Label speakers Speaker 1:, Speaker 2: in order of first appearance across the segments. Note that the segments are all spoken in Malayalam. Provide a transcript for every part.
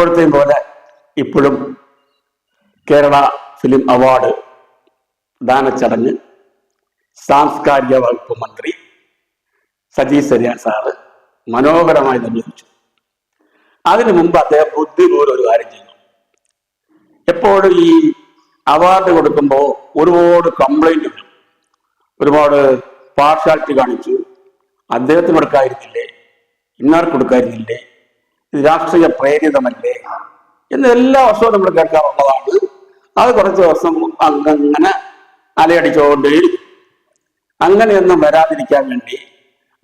Speaker 1: എപ്പോഴത്തെയും പോലെ ഇപ്പോഴും കേരള ഫിലിം അവാർഡ് ദാനച്ചടങ്ങ് സാംസ്കാരിക വകുപ്പ് മന്ത്രി സജി ചെറിയാൻ സാറ് മനോഹരമായി നിർവഹിച്ചു. അതിനു മുമ്പ് അദ്ദേഹം ബുദ്ധിപൂർവം ഒരു കാര്യം ചെയ്യുന്നു എപ്പോഴും ഈ അവാർഡ് കൊടുക്കുമ്പോൾ ഒരുപാട് കംപ്ലൈന്റ് വരും ഒരുപാട് പാർഷ്യാലിറ്റി കാണിച്ചു. അദ്ദേഹത്തിന് കൊടുക്കാതിരുന്നില്ലേ ഇന്നാർക്ക് കൊടുക്കാതിരുന്നില്ലേ രാഷ്ട്രീയ പ്രേരിതമല്ലേ എന്ന് എല്ലാ വർഷവും നമ്മൾ കേൾക്കാറുള്ളതാണ്. അത് കുറച്ച് ദിവസം അങ്ങനെ അലയടിച്ചുകൊണ്ട് അങ്ങനെയൊന്നും വരാതിരിക്കാൻ വേണ്ടി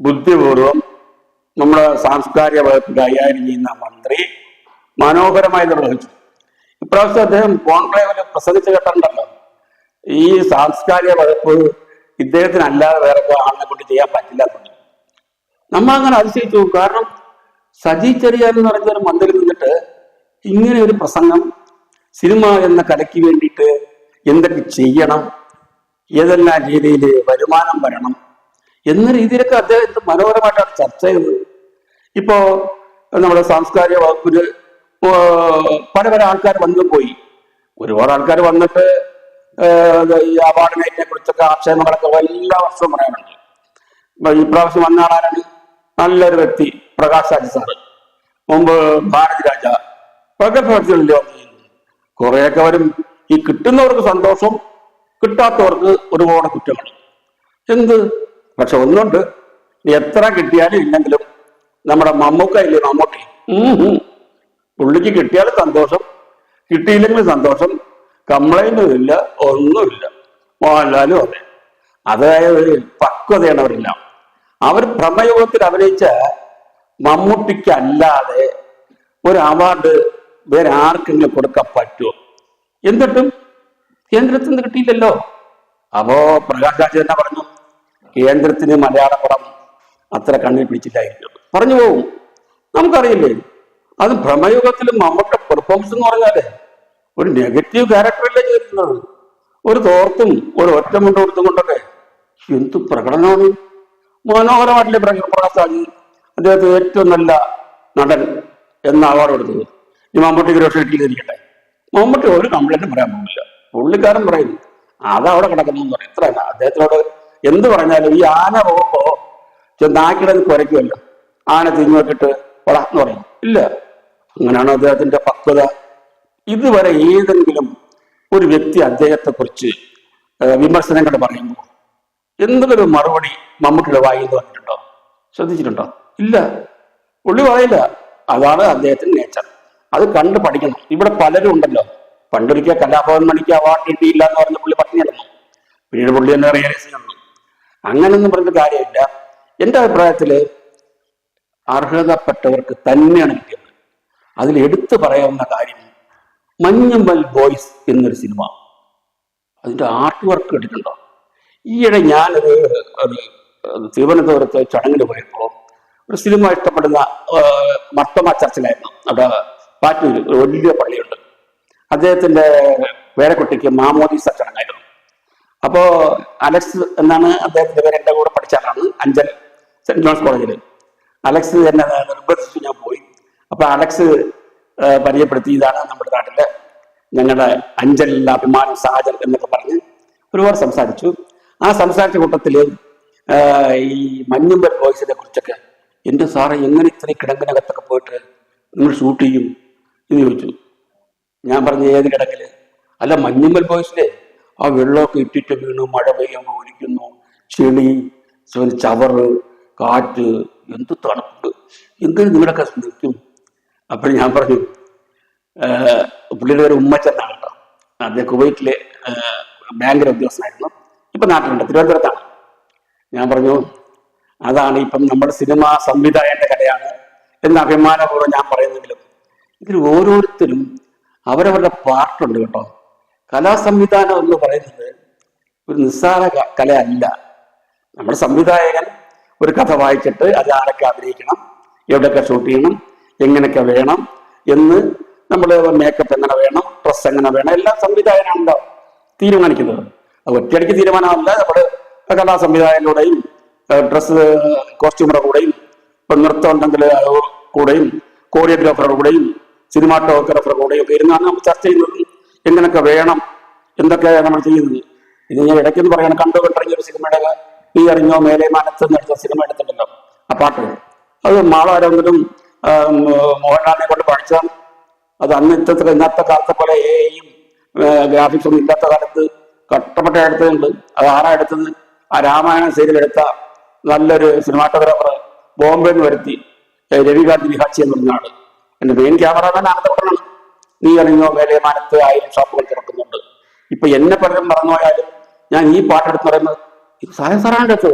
Speaker 1: ബുദ്ധിപൂർവം നമ്മുടെ സാംസ്കാരിക വകുപ്പ് കൈകാര്യം ചെയ്യുന്ന മന്ത്രി മനോഹരമായി നിർവഹിച്ചു. ഇപ്രാവശ്യം അദ്ദേഹം കോൺക്ലേവിൽ പ്രസംഗിച്ച് കേട്ടിട്ടുണ്ടല്ലോ. ഈ സാംസ്കാരിക വകുപ്പ് ഇദ്ദേഹത്തിന് അല്ലാതെ വേറെ ആളിനെ കൊണ്ട് ചെയ്യാൻ പറ്റില്ല നമ്മൾ അങ്ങനെ അതിശയിച്ചു. കാരണം സജി ചെറിയാൻ എന്ന് പറഞ്ഞ ഒരു മന്ത്രി നിന്നിട്ട് ഇങ്ങനെ ഒരു പ്രസംഗം സിനിമ എന്ന കലയ്ക്ക് വേണ്ടിയിട്ട് എന്തൊക്കെ ചെയ്യണം? ഏതെല്ലാം രീതിയിൽ വരുമാനം വരണം? എന്ന രീതിയിലൊക്കെ അദ്ദേഹത്തെ മനോഹരമായിട്ടാണ് ചർച്ച ചെയ്തത്. ഇപ്പോ നമ്മുടെ സാംസ്കാരിക വകുപ്പിൽ പല പല ആൾക്കാർ വന്നു പോയി. ഒരുപാട് ആൾക്കാർ വന്നിട്ട് ഈ അവാർഡ് നൈറ്റിനെ കുറിച്ചൊക്കെ ആക്ഷേപങ്ങളൊക്കെ എല്ലാ വർഷവും പറയാനുണ്ട്. ഇപ്രാവശ്യം വന്ന ആളാരാണ്? നല്ലൊരു വ്യക്തി പ്രകാശ് രാജ് സാറ് മുമ്പ് ഭാരതി രാജ ഒക്കെ വന്നിരുന്നത് കുറേയൊക്കെ വരും. ഈ കിട്ടുന്നവർക്ക് സന്തോഷം കിട്ടാത്തവർക്ക് ഒരുപാട് കുറ്റങ്ങൾ. എന്ത്? പക്ഷെ ഒന്നുണ്ട്. എത്ര കിട്ടിയാലും ഇല്ലെങ്കിലും നമ്മുടെ മമ്മൂക്ക ഇല്ലേ മമ്മൂട്ടി. പുള്ളിക്ക് കിട്ടിയാലും സന്തോഷം കിട്ടിയില്ലെങ്കിലും സന്തോഷം. കംപ്ലൈന്റും ഇല്ല ഒന്നുമില്ല. മോഹൻലാലും അതെ. അതായത് പക്വതയാണ് അവരെല്ലാം അവർ ഭ്രമയോഗത്തിൽ അഭിനയിച്ച മമ്മൂട്ടിക്ക് അല്ലാതെ ഒരു അവാർഡ് വേറെ ആർക്കെങ്കിലും കൊടുക്കാൻ പറ്റുമോ എന്നിട്ടും കേന്ദ്രത്തിൽ നിന്ന് കിട്ടിയില്ലല്ലോ. അപ്പോ പ്രകാശ് രാജ് തന്നെ പറഞ്ഞു കേന്ദ്രത്തിന് മലയാള പടം അത്ര കണ്ണിൽ പിടിച്ചില്ലായിരിക്കും. പറഞ്ഞു പോവും. നമുക്കറിയില്ലേ അത് ഭ്രമയുഗത്തിൽ മമ്മൂട്ടി പെർഫോമൻസ് എന്ന് പറഞ്ഞാലേ ഒരു നെഗറ്റീവ് ക്യാരക്ടറല്ലേ ചെയ്തിരുന്നത് ഒരു തോർത്തും ഒരു ഒറ്റമുണ്ട് കൊടുത്തും കൊണ്ടൊക്കെ എന്ത് പ്രകടനമാണ്? മനോഹരമായിട്ടില്ലേ പ്ര- പ്രകാശ് രാജ് അദ്ദേഹത്തിന് ഏറ്റവും നല്ല നടൻ എന്ന അവാർഡ് കൊടുത്തത്. ഈ മമ്മൂട്ടിക്ക് ഒരു ഇരിക്കട്ടെ. മമ്മൂട്ടി ഒരു കംപ്ലൈന്റും പറയാൻ പോകില്ല പുള്ളിക്കാരൻ പറയുന്നു അതവിടെ കിടക്കുന്നു പറയും. ഇത്ര. അദ്ദേഹത്തിനോട് എന്ത് പറഞ്ഞാലും ഈ ആന പോകുമ്പോ നാക്കിടെ കുരയ്ക്കുമല്ല. ആന തിരിഞ്ഞു നോക്കിയിട്ട് വള എന്ന് പറയും. ഇല്ല. അങ്ങനെയാണ് അദ്ദേഹത്തിന്റെ പക്വത. ഇതുവരെ ഏതെങ്കിലും ഒരു വ്യക്തി അദ്ദേഹത്തെ കുറിച്ച് വിമർശനങ്ങൾ പറയുമ്പോൾ എന്തെങ്കിലും ഒരു മറുപടി മമ്മൂട്ടിയുടെ വായിൽ വന്നിട്ടുണ്ടോ? ശ്രദ്ധിച്ചിട്ടുണ്ടോ? ഇല്ല. പുള്ളി പറയില്ല. അതാണ് അദ്ദേഹത്തിന്റെ നേച്ചർ അത് കണ്ട് പഠിക്കണം. ഇവിടെ പലരും ഉണ്ടല്ലോ. പണ്ടൊരിക്കൽ കലാഭവൻ മണിക്ക് അവാർഡ് കിട്ടിയില്ല എന്ന് പറഞ്ഞ പുള്ളി പട്ടിണി കിടന്നു പിന്നീട് പുള്ളി തന്നെ റിയലൈസ് ചെയ്യണം അങ്ങനെയൊന്നും പറഞ്ഞ കാര്യമില്ല. എന്റെ അഭിപ്രായത്തിൽ അർഹതപ്പെട്ടവർക്ക് തന്നെയാണ് കിട്ടിയത്. അതിൽ എടുത്തു പറയാവുന്ന കാര്യം മഞ്ഞമ്മൽ ബോയ്സ് എന്നൊരു സിനിമ. അതിന്റെ ആർട്ട് വർക്ക് എടുത്തിട്ടുണ്ടോ ഈയിടെ ഞാനൊരു ഒരു തിരുവനന്തപുരത്ത് ചടങ്ങിന് പോയപ്പോൾ ഒരു സിനിമ ഇഷ്ടപ്പെടുന്ന മർത്തമ ചർച്ചിലായിരുന്നു. അവിടെ പാറ്റൂര് ഒരു വലിയ പള്ളിയുണ്ട്. അദ്ദേഹത്തിന്റെ പേരക്കുട്ടിക്ക് മാമോദീസ ചടങ്ങായിരുന്നു. അപ്പോ അലക്സ് എന്നാണ് അദ്ദേഹത്തിന്റെ പേര് എന്റെ കൂടെ പഠിച്ചാലാണ് അഞ്ചൽ സെന്റ് ജോൺസ് കോളേജിൽ അലക്സ് എന്നെ നിർബന്ധിച്ചു ഞാൻ പോയി. അപ്പൊ അലക്സ് പരിചയപ്പെടുത്തി ഇതാണ് നമ്മുടെ നാട്ടിലെ ഞങ്ങളുടെ അഞ്ചലിലെ അഭിമാനം സാഹചര്യം എന്നൊക്കെ പറഞ്ഞ് ഒരുപാട് സംസാരിച്ചു. ആ സംസാരിച്ച കൂട്ടത്തിൽ ഈ മഞ്ഞുമ്പൽ ബോയ്സിനെ കുറിച്ചൊക്കെ എന്റെ സാറ് എങ്ങനെ ഇത്ര കിടങ്ങിനകത്തൊക്കെ പോയിട്ട് നിങ്ങൾ ഷൂട്ട് ചെയ്യും? എന്ന് ചോദിച്ചു. ഞാൻ പറഞ്ഞ ഏത് കിടക്കിൽ അല്ല മഞ്ഞുമ്പൽ ബോയ്സിലെ ആ വെള്ളമൊക്കെ ഇട്ടിട്ട് വീണു മഴ പെയ്യുമ്പോൾ ഒലിക്കുന്നു ചെളി ചവറ് കാറ്റ് എന്ത് തണുപ്പ് എങ്കിലും നിങ്ങളൊക്കെ നിൽക്കും അപ്പോൾ ഞാൻ പറഞ്ഞു പുള്ളിയുടെ പേര് ഉമ്മച്ചെന്നാണ് കേട്ടോ. അദ്ദേഹം കുവൈറ്റിലെ ബാങ്കിലെ ഉദ്യോഗസ്ഥനായിരുന്നു. ഇപ്പൊ നാട്ടിലുണ്ട്. തിരുവനന്തപുരത്താണ്. ഞാൻ പറഞ്ഞു അതാണ് ഇപ്പം നമ്മുടെ സിനിമ സംവിധായകന്റെ കലയാണ് എന്ന് അഭിമാനപൂർവം ഞാൻ പറയുന്നെങ്കിലും ഇതിൽ ഓരോരുത്തരും അവരവരുടെ പാർട്ടുണ്ട് കേട്ടോ. കലാ സംവിധാനം എന്ന് പറയുന്നത് ഒരു നിസ്സാര കലയല്ല. നമ്മുടെ സംവിധായകൻ ഒരു കഥ വായിച്ചിട്ട് അത് ആരൊക്കെ അഭിനയിക്കണം എവിടെയൊക്കെ ഷൂട്ട് ചെയ്യണം എങ്ങനെയൊക്കെ വേണം എന്ന് നമ്മൾ മേക്കപ്പ് എങ്ങനെ വേണം ഡ്രസ് എങ്ങനെ വേണം എല്ലാം സംവിധായകനാണല്ലോ തീരുമാനിക്കുന്നത്. ഒറ്റയടിക്ക് തീരുമാനമല്ല. നമ്മൾ കലാ സംവിധായകയിലൂടെയും ഡ്രസ് കോസ്റ്റ്യൂമറുടെ കൂടെയും ഇപ്പൊ നൃത്തം ഉണ്ടെങ്കിൽ കൂടെയും കോറിയോഗ്രാഫറുടെ കൂടെയും സിനിമാറ്റോഗ്രാഫറുടെ കൂടെയും ഒക്കെ ഇരുന്നാണ് നമ്മൾ ചർച്ച ചെയ്യുന്നത്. എങ്ങനെയൊക്കെ വേണം എന്തൊക്കെ നമ്മൾ ചെയ്യുന്നത്. ഇത് ഞാൻ ഇടയ്ക്കെന്ന് പറയണം കണ്ടു കണ്ടിറങ്ങിയ ഒരു സിനിമയുടെ നീ അറിഞ്ഞോ മേലെ മനസ്സ് എടുത്ത സിനിമ എടുത്തിട്ടുണ്ടല്ലോ ആ പാട്ട്. അത് മാളാരെങ്കിലും മോഹൻലാലിനെ കൊണ്ട് പഠിച്ചാൽ അത് അന്ന് ഇത്തരത്തിൽ ഇന്നത്തെ കാലത്തെ പോലെ എയും ഗ്രാഫിക്സ് ഒന്നും ഇല്ലാത്ത കാലത്ത് കഷ്ടപ്പെട്ട എടുത്തതുണ്ട് അത് ആരാ എടുത്തത് ആ രാമായണ സീരിയൽ എടുത്ത നല്ലൊരു സിനിമാറ്റോഗ്രാഫർ ബോംബെ എന്ന് വരുത്തി രവികാന്ത് വിഹാച്ചി എന്ന് പറഞ്ഞ ആൾ. എന്റെ മെയിൻ ക്യാമറമാൻ ആനന്ദപട്ടനാണ് നീ അറിഞ്ഞോ വേലയമാനത്ത് ആയിരം ഷോപ്പുകൾ തുറക്കുന്നുണ്ട് ഇപ്പൊ എന്നെ പലരും മറന്നുപോയാലും ഞാൻ ഈ പാട്ടെടുത്ത് പറയുന്നത് സായ സാറാണ്ട് അടുത്ത്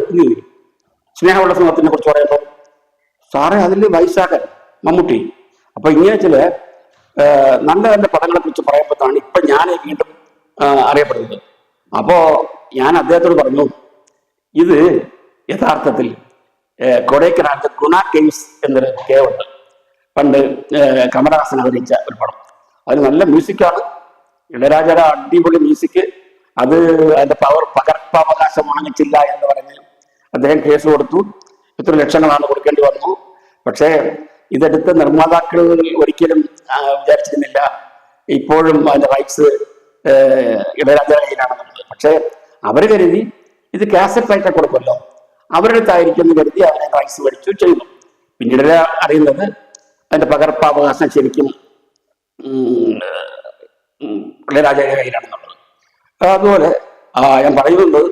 Speaker 1: സ്നേഹമുള്ള സമൂഹത്തിനെ കുറിച്ച് പറയുമ്പോൾ സാറേ അതിൽ വൈശാഖൻ മമ്മൂട്ടി. അപ്പൊ ഇങ്ങനെ ചില നല്ല നല്ല പടങ്ങളെ കുറിച്ച് പറയുമ്പോഴാണ് ഇപ്പൊ ഞാൻ വീണ്ടും അറിയപ്പെടുന്നത്. അപ്പോ ഞാൻ അദ്ദേഹത്തോട് പറഞ്ഞു ഇത് യഥാർത്ഥത്തിൽ കൊടൈക്കനാലത്ത് ഗുണ കേവ്സ് എന്നൊരു കേവ് ഉണ്ട്. പണ്ട് കമലഹാസൻ അഭിനയിച്ച ഒരു പടം. അതിന് നല്ല മ്യൂസിക്കാണ്. ഇളയരാജയുടെ അടിപൊളി മ്യൂസിക്. അത് അതിന്റെ പവർ പകർപ്പവകാശം വാങ്ങിച്ചില്ല എന്ന് പറഞ്ഞ് അദ്ദേഹം കേസ് കൊടുത്തു. എത്ര ലക്ഷങ്ങളാണ് കൊടുക്കേണ്ടി വന്നു. പക്ഷേ ഇതെടുത്ത നിർമ്മാതാക്കൾ ഒരിക്കലും വിചാരിച്ചിരുന്നില്ല. ഇപ്പോഴും അതിന്റെ റൈറ്റ്സ് ഇളയരാജയുടെ കയ്യിലാണെന്നുള്ളത് പക്ഷേ അവർ കരുതി ഇത് കാസറ്റ് ആയിട്ട് കൊടുക്കുമല്ലോ. അവരുടെ അടുത്തായിരിക്കും എന്ന് കരുതി അവരെ റൈസ് മേടിച്ചു ചെയ്തു പിന്നീട് അറിയുന്നത് അതിന്റെ പകർപ്പവകാശം ശരിക്കും ഇളയരാജയുടെ കയ്യിലാണെന്നുള്ളത് അതുപോലെ ഞാൻ പറയുന്നത്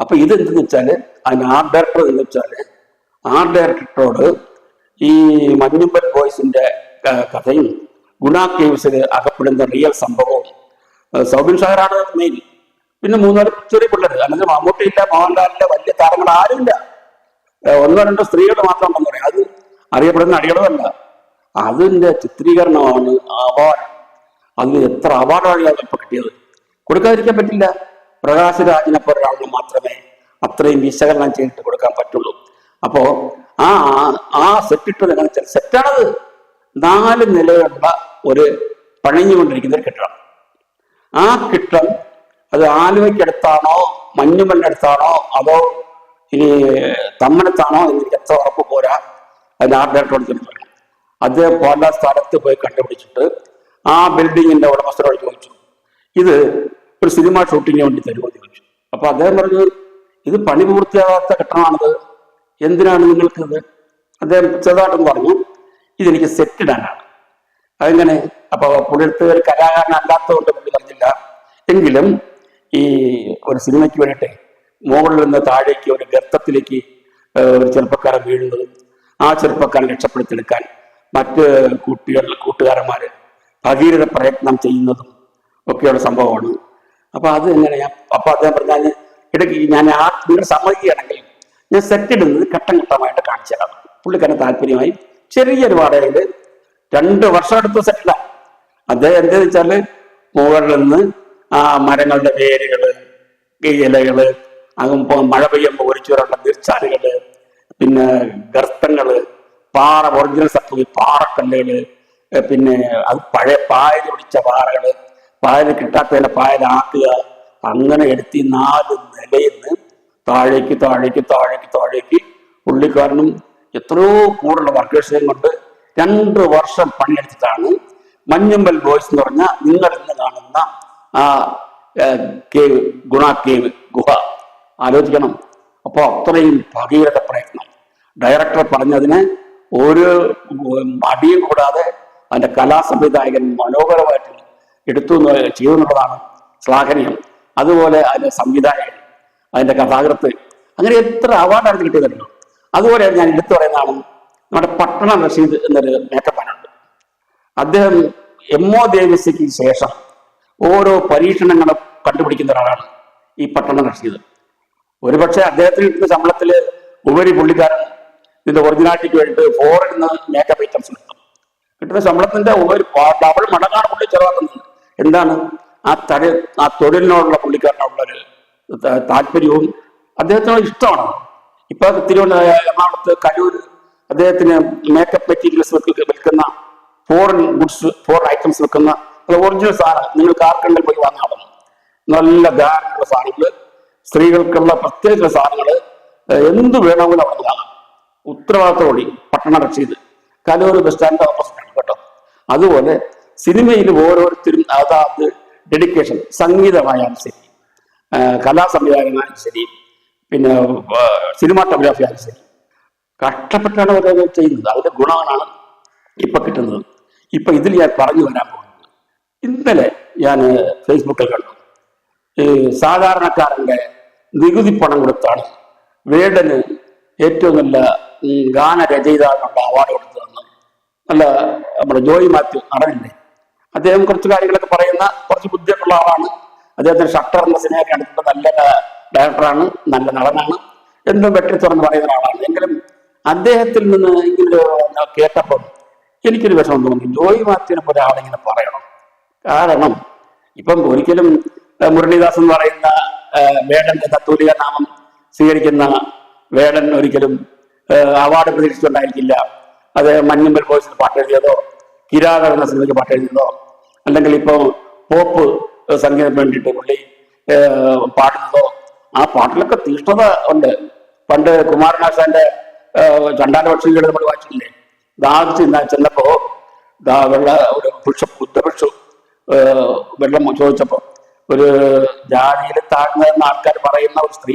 Speaker 1: അപ്പൊ ഇത് എന്തെന്ന് വെച്ചാൽ അതിന് ആർട്ട് ഡയറക്ടർ എന്ന് വെച്ചാൽ ആർട്ട് ഡയറക്ടറോട് ഈ മഞ്ഞുമ്പൽ ബോയ്സിന്റെ കഥയും ഗുണ കേവ്സിൽ അകപ്പെടുന്ന റിയൽ സംഭവവും സൗബിൻ ഷാറാണ് മെയിൻ പിന്നെ മൂന്നാൽ ചെറിയ പിള്ളേർ അല്ലെങ്കിൽ മമ്മൂട്ടിയില്ല മോഹൻലാലില്ല വലിയ താരങ്ങൾ ആരുമില്ല. ഒന്നോ രണ്ടോ സ്ത്രീകൾ മാത്രം ഉണ്ടെന്ന് പറയാം. അത് അറിയപ്പെടുന്ന അടികളല്ല അതിന്റെ ചിത്രീകരണമാണ് അവാർഡ് അതിന് എത്ര അവാർഡാണ് ഇപ്പൊ കിട്ടിയത്? കൊടുക്കാതിരിക്കാൻ പറ്റില്ല. പ്രകാശ് രാജിനെ പോലെ ഒരാളിന് മാത്രമേ അത്രയും വിശകലനം ചെയ്തിട്ട് കൊടുക്കാൻ പറ്റുള്ളൂ. അപ്പോ ആ ആ സെറ്റ് ഇട്ടത് എങ്ങനെ സെറ്റാണത് നാല് നിലയുള്ള ഒരു പണിഞ്ഞുകൊണ്ടിരിക്കുന്ന ഒരു കെട്ടിടം. ആ കിട്ടം അത് ആലുവയ്ക്കടുത്താണോ മഞ്ഞുമലിനടുത്താണോ അതോ ഇനി തമ്മനത്താണോ എന്ന് എനിക്ക് എത്ര ഉറപ്പ് പോരാ അതിന്റെ ആർട്ട് ചോദിച്ചു. അദ്ദേഹം പല സ്ഥലത്ത് പോയി കണ്ടുപിടിച്ചിട്ട് ആ ബിൽഡിങ്ങിന്റെ ഉടമസ്ഥരോട് ചോദിച്ചു. ഇത് ഒരു സിനിമ ഷൂട്ടിങ്ങിന് വേണ്ടി തരുമോ എന്ന് ചോദിച്ചു. അപ്പൊ അദ്ദേഹം പറഞ്ഞു ഇത് പണി പൂർത്തിയാകാത്ത കെട്ടണമാണിത് എന്തിനാണ് നിങ്ങൾക്കിത്? അദ്ദേഹം ചെറുതായിട്ടൊന്ന് പറഞ്ഞു ഇതെനിക്ക് സെറ്റ് ഇടാനാണ്. അതെങ്ങനെ? അപ്പൊ പുള്ളിയെടുത്ത് ഒരു കലാകാരനല്ലാത്തതുകൊണ്ട് പുള്ളി പറഞ്ഞില്ല. എങ്കിലും ഈ ഒരു സിനിമയ്ക്ക് വേണ്ടിയിട്ട് മുകളിൽ നിന്ന് താഴേക്ക് ഒരു ഗർത്തത്തിലേക്ക് ഒരു ചെറുപ്പക്കാരൻ വീഴുന്നതും ആ ചെറുപ്പക്കാരൻ രക്ഷപ്പെടുത്തിയെടുക്കാൻ മറ്റ് കുട്ടികൾ കൂട്ടുകാരന്മാർ ഭഗീരഥ പ്രയത്നം ചെയ്യുന്നതും ഒക്കെയുള്ള സംഭവമാണ്. അപ്പൊ അത് എങ്ങനെ ഞാൻ അപ്പൊ അദ്ദേഹം പറഞ്ഞാൽ ഇടയ്ക്ക് ഞാൻ ആ നിങ്ങൾ സമ്മതിക്കുകയാണെങ്കിൽ ഞാൻ സെറ്റ് ഇടുന്നത് ഘട്ടം ഘട്ടമായിട്ട് കാണിച്ചു തരാം പുള്ളിക്കാരൻ താല്പര്യമായി. ചെറിയൊരു വാടകയിൽ രണ്ട് വർഷം എടുത്ത് സെറ്റിലാ അദ്ദേഹം എന്താന്ന് വെച്ചാൽ മുകളിൽ നിന്ന് ആ മരങ്ങളുടെ വേരുകൾ ഈ ഇലകൾ ഇപ്പൊ മഴ പെയ്യുമ്പോൾ ഒലിച്ചു വരാനുള്ള നീർച്ചാലുകൾ പിന്നെ ഗർത്തങ്ങൾ പാറ ഒറിജിനൽ സത്വ പാറക്കല്ലുകൾ പിന്നെ അത് പഴയ പായൽ പിടിച്ച പാറകൾ പായൽ കിട്ടാത്തതിനെ പായലാക്കുക അങ്ങനെ എടുത്തി നാല് നിലയിൽ നിന്ന് താഴേക്ക് താഴേക്ക് താഴേക്ക് താഴേക്ക് പുള്ളിക്കാരനും എത്രയോ കൂടുതലുള്ള വർക്കേഴ്സിനെയും കൊണ്ട് രണ്ട് വർഷം പണിയെടുത്തിട്ടാണ് മഞ്ഞമ്പൽ ബോയ്സ് എന്ന് പറഞ്ഞ നിങ്ങൾ ഇന്ന് കാണുന്ന ആ കേവ് ഗുണ കേവ് ഗുഹ. ആലോചിക്കണം. അപ്പോൾ അത്രയും ഭഗീരഥ പ്രയത്നം. ഡയറക്ടർ പറഞ്ഞതിന് ഒരു അടിയും കൂടാതെ അതിന്റെ കലാസംവിധായകൻ മനോഹരമായിട്ട് എടുത്തു ചെയ്തു എന്നുള്ളതാണ് ശ്ലാഘനീയം. അതുപോലെ അതിന്റെ സംവിധായകൻ അതിന്റെ കഥാകൃത്ത്. അങ്ങനെ എത്ര അവാർഡാണ് കിട്ടിയതല്ലോ അതുപോലെ ഞാൻ എടുത്തു പറയുന്നതാണ് നമ്മുടെ പട്ടണ റഷീദ് എന്നൊരു മേക്കപ്പാനുണ്ട് അദ്ദേഹം എം ഒ ദേവസ്യക്ക് ശേഷം ഓരോ പരീക്ഷണങ്ങളും കണ്ടുപിടിക്കുന്ന ഒരാളാണ് ഈ പട്ടണ റഷീദ് ഒരുപക്ഷെ അദ്ദേഹത്തിന് കിട്ടുന്ന ശമ്പളത്തിൽ ഉപരി പുള്ളിക്കാരൻ ഇതിന്റെ ഒറിജിനാലിറ്റിക്ക് വേണ്ടിയിട്ട് ഫോറിൽ നിന്ന് മേക്കപ്പ് ഐറ്റംസ് കിട്ടും കിട്ടുന്ന ശമ്പളത്തിന്റെ ഒരു ഡബിൾ മടങ്ങാണ് പുള്ളി ചെലവാക്കുന്നത്. എന്താണ്? ആ തടി ആ തൊഴിലിനോടുള്ള പുള്ളിക്കാരനുള്ള ഒരു താല്പര്യവും അദ്ദേഹത്തിനോട് ഇഷ്ടമാണ്. ഇപ്പൊ തിരുവനന്തപുരം എറണാകുളത്ത് കലൂർ അദ്ദേഹത്തിന് മേക്കപ്പ് മെറ്റീരിയൽസ് വിൽക്കുന്ന ഫോറിൻ ഗുഡ്സ് ഫോർ ഐറ്റംസ് വിൽക്കുന്ന ഒറിജിനൽ സാധനം. നിങ്ങൾക്ക് ആർക്കെങ്കിലും പോയി വാങ്ങാവുന്നു നല്ല ധാരണയുള്ള സാധനങ്ങൾ സ്ത്രീകൾക്കുള്ള പ്രത്യേക സാധനങ്ങൾ എന്ത് വേണമെങ്കിലും അവിടെ വാങ്ങാം. ഉത്തരവാദിത്തോടി പട്ടണ Rasheed Kaloor bus stand opposite കേട്ടോ. അതുപോലെ സിനിമയിൽ ഓരോരുത്തരും അതാത് ഡെഡിക്കേഷൻ സംഗീതമായാലും ശരി. കലാ കലാസംവിധാനമായാലും ശരി. പിന്നെ സിനിമാറ്റോഗ്രാഫി ആയാലും ശരി. കഷ്ടപ്പെട്ടാണ് ഓരോരോ ചെയ്യുന്നത്. അതിന്റെ ഗുണമാണ് ഇപ്പൊ കിട്ടുന്നത്. ഇപ്പൊ ഇതിൽ ഞാൻ പറഞ്ഞു വരാൻ പോകുന്നത്. ഇന്നലെ ഞാൻ ഫേസ്ബുക്കിൽ കണ്ടു. ഈ സാധാരണക്കാരന്റെ നികുതി പണം കൊടുത്താണ് വേടന് ഏറ്റവും നല്ല ഗാനരചയിതാവിനുള്ള അവാർഡ് കൊടുത്തതെന്ന് നല്ല നമ്മുടെ ജോയി മാത്യു നടനില്ലേ? അദ്ദേഹം കുറച്ച് കാര്യങ്ങളൊക്കെ പറയുന്ന കുറച്ച് ബുദ്ധിയൊക്കെയുള്ള ആളാണ്. അദ്ദേഹത്തിന് ഷട്ടർ എന്ന സിനിമയൊക്കെ കണ്ടിട്ട് നല്ല ഡയറക്ടറാണ് നല്ല നടനാണ് എന്നും വെട്ടി പറയുന്ന ആളാണ് എങ്കിലും അദ്ദേഹത്തിൽ നിന്ന് ഇങ്ങനെ കേട്ടപ്പോൾ എനിക്കൊരു വിഷമം തോന്നി. ജോയി മാത്യുവിനെ പോലെ ആളിങ്ങനെ പറയണം. കാരണം ഇപ്പം ഒരിക്കലും മുരളീദാസ് എന്ന് പറയുന്ന വേടന്റെ തത്തൂലിക നാമം സ്വീകരിക്കുന്ന വേടൻ ഒരിക്കലും അവാർഡ് പ്രതീക്ഷിച്ചുണ്ടായിരിക്കില്ല. അത് മഞ്ഞുമ്പൽ ബോയ്സിന് പാട്ട് എഴുതിയതോ കിരാത എന്ന സിനിമയ്ക്ക് പാട്ട് എഴുതിയതോ അല്ലെങ്കിൽ ഇപ്പോൾ പോപ്പ് സംഗീതം വേണ്ടിയിട്ട് പുള്ളി പാടുന്നതോ ആ പാട്ടിലൊക്കെ തീഷ്ണത ഉണ്ട്. പണ്ട് കുമാരനാശാന്റെ ചണ്ടാല പക്ഷികൾ നമ്മൾ വായിച്ചിട്ടില്ലേ? ദാഹത്ത് ഇന്നാ ചെന്നപ്പോ ദാ വെള്ള ഒരു പുരുഷ ബുദ്ധപുരുഷു വെള്ളം ചോദിച്ചപ്പോ ഒരു ജാതിയിൽ താഴ്ന്നതെന്ന് ആൾക്കാർ പറയുന്ന ഒരു സ്ത്രീ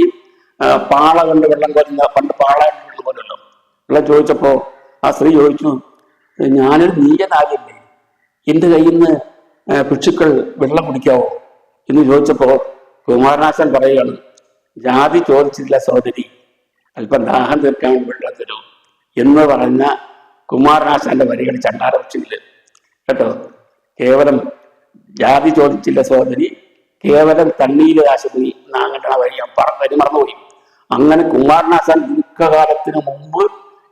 Speaker 1: പാള കണ്ട് വെള്ളം കോരുന്ന പണ്ട് പാള കണ്ട് വെള്ളം വെള്ളം ചോദിച്ചപ്പോ ആ സ്ത്രീ ചോദിച്ചു ഞാനൊരു നീയനാകില്ലേ? എന്റെ കയ്യിൽ നിന്ന് പുഷുക്കൾ വെള്ളം കുടിക്കാവോ? എന്ന് ചോദിച്ചപ്പോ കുമാരനാശൻ പറയുകയാണ് ജാതി ചോദിച്ചില്ല സഹോദരി. അല്പം ദാഹം തീർക്കാൻ വെള്ളം എന്ന് പറഞ്ഞ കുമാരനാശാന്റെ വരികൾ ചണ്ടാരപക്ഷിയിൽ കേട്ടോ? കേവലം ജാതി ചോദിച്ചില്ല സഹോദരി കേവലം തണ്ണീര് ആശുപത്രി ഞാൻ പറ വരി മറന്നുപോയി. അങ്ങനെ കുമാരനാശാൻ ദീർഘകാലത്തിന് മുമ്പ്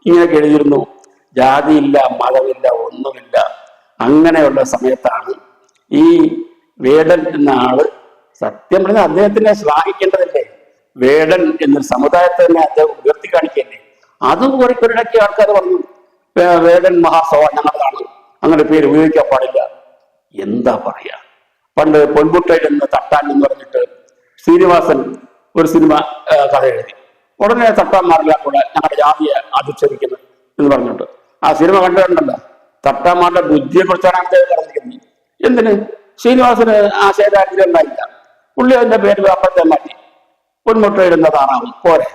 Speaker 1: ഇങ്ങനെ എഴുതിയിരുന്നു. ജാതിയില്ല മതമില്ല ഒന്നുമില്ല. അങ്ങനെയുള്ള സമയത്താണ് ഈ വേടൻ എന്ന ആൾ സത്യം പറഞ്ഞാൽ അദ്ദേഹത്തിനെ ശ്ലാഘിക്കേണ്ടതല്ലേ? വേടൻ എന്ന സമുദായത്തെ തന്നെ അദ്ദേഹം ഉയർത്തി കാണിക്കല്ലേ അതും ഒരിക്കലിടയ്ക്ക് ആൾക്കാർ പറഞ്ഞു "വേ- വേടൻ മഹാസഭ ഞങ്ങളതാണ്. അങ്ങനെ പേര് ഉപയോഗിക്കാൻ പാടില്ല. എന്താ പറയാ? പണ്ട് പൊൻകുട്ടയിൽ നിന്ന് തട്ടാൻ എന്ന് പറഞ്ഞിട്ട് ശ്രീനിവാസൻ ഒരു സിനിമ കഥ എഴുതി. ഉടനെ തട്ടാന്മാരെല്ലാം കൂടെ ഞങ്ങളുടെ ജാതിയെ അധിക്ഷേപിക്കുന്നു എന്ന് പറഞ്ഞിട്ട്. ആ സിനിമ കണ്ടിട്ടുണ്ടല്ലോ തട്ടാന്മാരുടെ ബുദ്ധിയെ കുറിച്ചാണ് അദ്ദേഹം പറഞ്ഞിരിക്കുന്നത്. എന്തിന്? ശ്രീനിവാസന് ആശയദാരിദ്ര്യം ഉണ്ടായില്ല. പുള്ളി അതിന്റെ പേര് അപ്പത്തെ മാറ്റി. പൊന്മുട്ടയിടുന്ന താറാവും പോരെ.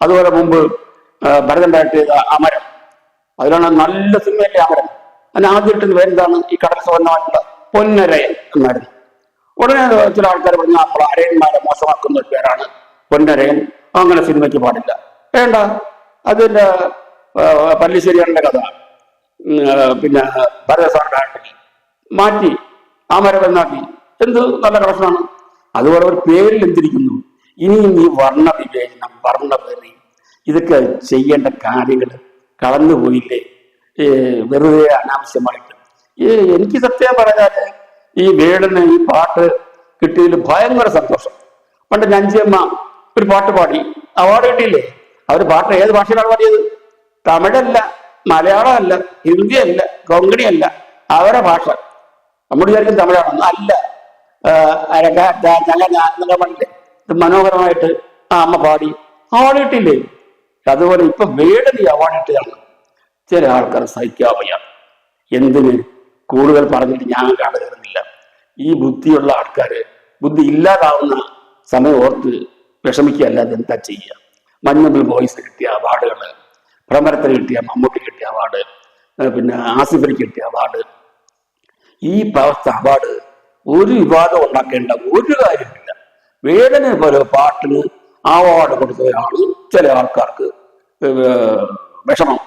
Speaker 1: അതുപോലെ മുമ്പ് ഭരതൻ ഡയറക്ട് അമരം. അതിലാണ് നല്ല സിനിമയല്ലേ അമരം. അതിന് ആദ്യമായിട്ട് പേരെന്താണ്? ഈ കടൽ സുവർണമായിട്ടുള്ള പൊന്നരയൻ എന്നായിരുന്നു. ഉടനെ ചില ആൾക്കാർ പറഞ്ഞു നമ്മൾ അരയന്മാരെ മോശമാക്കുന്ന ഒരു പേരാണ് പൊന്നരയൻ. അങ്ങനെ സിനിമയ്ക്ക് പാടില്ല. വേണ്ട. അതിന്റെ ആ, പല്ലിശ്ശേരിയുടെ കഥ. പിന്നെ ഭരതസാറിന്റെ ആട്ടിൽ മാറ്റി അമരം എന്നാക്കി എന്ത് നല്ല കളക്ഷനാണ് അതുപോലെ ഒരു പേരിൽ എന്തിരിക്കുന്നു? ഇനിയും ഈ വർണ വിവേചനം വർണപേറി ഇതൊക്കെ ചെയ്യേണ്ട കാര്യങ്ങൾ കടന്നുപോയില്ലേ ഏ, വെറുതെ അനാവശ്യമായിട്ട് എനിക്ക് സത്യം പറഞ്ഞാൽ ഈ വേടന് ഈ പാട്ട് കിട്ടിയതിൽ ഭയങ്കര സന്തോഷം പണ്ട് നഞ്ചിയമ്മ ഒരു പാട്ട് പാടി അവാർഡ് കിട്ടിയില്ലേ അവർ പാട്ട് ഏത് ഭാഷയിലാണ് പാടിയത് തമിഴല്ല മലയാളമല്ല ഹിന്ദിയല്ല കൊങ്കണിയല്ല അവരുടെ ഭാഷ നമ്മൾ വിചാരിക്കും തമിഴാണെന്ന് അല്ല എന്നൊക്കെ പറഞ്ഞില്ലേ ഇത് മനോഹരമായിട്ട് ആ അമ്മ പാടി അവാർഡ് അതുപോലെ ഇപ്പൊ വേടൻ ഈ അവാർഡ് കിട്ടിയതാണ് ചില ആൾക്കാർ സഹിക്കാൻ എന്തിന്? കൂടുതൽ പറഞ്ഞിട്ട് ഞാൻ കാണുകയറുന്നില്ല ഈ ബുദ്ധിയുള്ള ആൾക്കാര് ബുദ്ധി ഇല്ലാതാവുന്ന സമയം ഓർത്ത് വിഷമിക്കുകയല്ലാതെ എന്താ ചെയ്യുക മഞ്ഞുമ്പിൽ ബോയ്സ് കിട്ടിയ അവാർഡുകൾ ഭ്രമരത്തിന് കിട്ടിയ മമ്മൂട്ടി കിട്ടിയ അവാർഡ് പിന്നെ ആസിഫിന് കിട്ടിയ അവാർഡ്. ഈ അവസ്ഥ അവാർഡ് ഒരു വിവാദം ഉണ്ടാക്കേണ്ട ഒരു കാര്യമില്ല. വേദന പോലെ പാട്ടിന് അവാർഡ് കൊടുത്തതാണ് ചില ആൾക്കാർക്ക് വിഷമം.